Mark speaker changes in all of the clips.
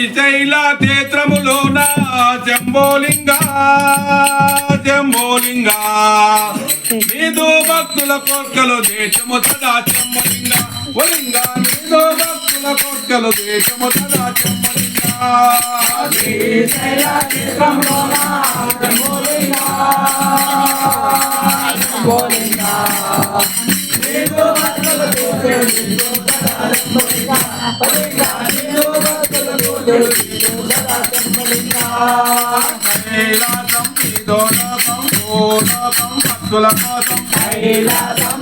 Speaker 1: శ్రీశైల క్షేత్రములోన జంబోలింగ జంబోలింగ. నీదు భక్తుల కోర్కలు దేశము సదా చెమ్మలింగ ఒలింగ నీదు భక్తుల కోర్కలు దేశము సదా చెమ్మలింగ కైలాసం నీదో లోకం భూలోకం భక్తుల కోసం కైలాసం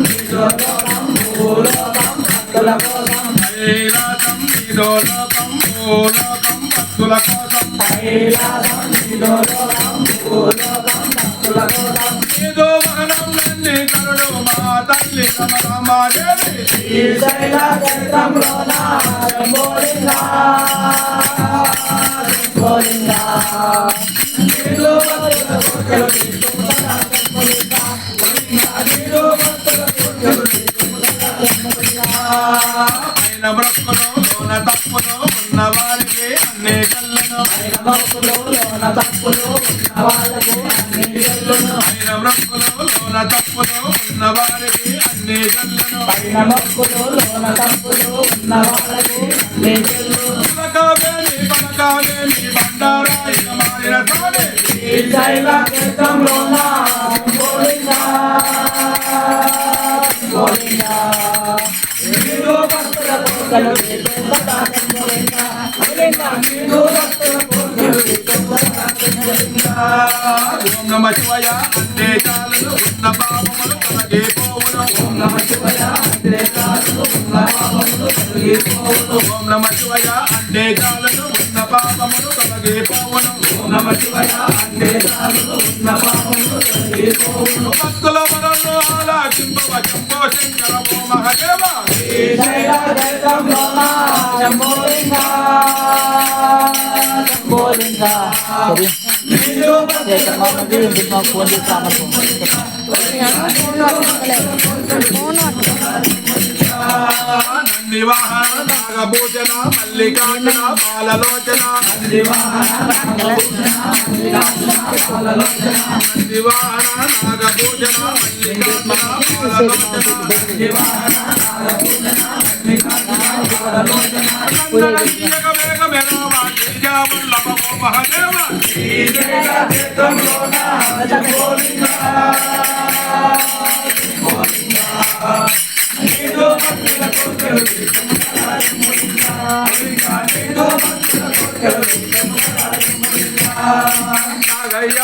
Speaker 1: నీదో లోకం భూలోకం భక్తుల కోసం నీదో కరుడు మా తల్లి రమరామాదేవి పైన బ్రతుకును లోన తప్పును ఉన్న వారికి అన్ని కళ్ళను పైన బ్రతుకును లోన తప్పును ఉన్న వారికి అన్ని కళ్ళను పలకాలేని పలకాలేని బండారాయిన మారిన స్వామి ఓం నమ శివయ అంటే చాలను ఉన్న పాపములు తొలగే పోవును ఓం నమ శివయ ఉన్న పాపములు తొలగే పోవును ఓం నమ శివయ ఉన్న పాపములు తొలగే పోవును ఓం నమ శివయ అంటే చాలను ఉన్న పాపములు తొలగే పోవును భక్తుల వరలు ఆలాకింపవ శంభో శంకర ఓ మహదేవ నంది వాహన నాగభూషణ మల్లికార్జున బాలలోచన నంది వాహన నాగభూషణ మల్లికార్జున నాగయ్య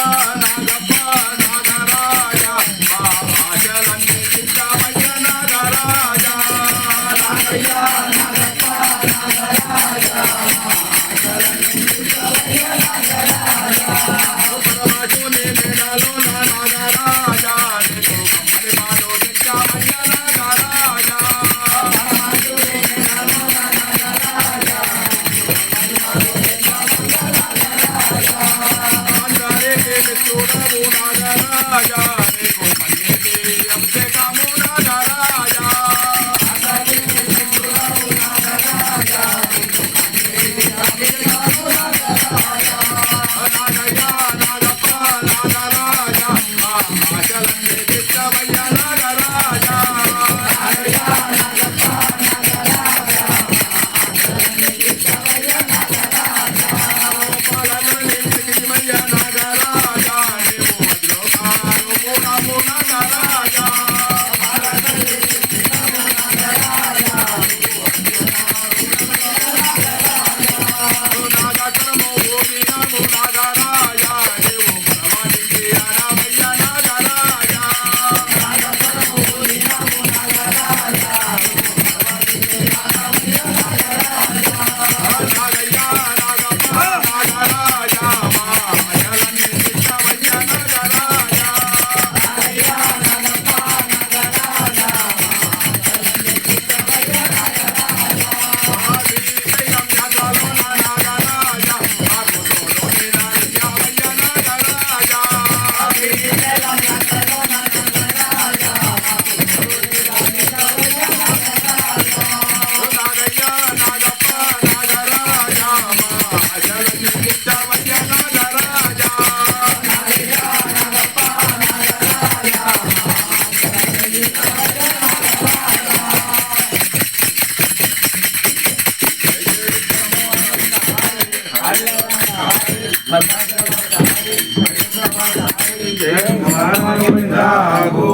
Speaker 1: రాజా జయ కుమార్ గోవిందా
Speaker 2: గో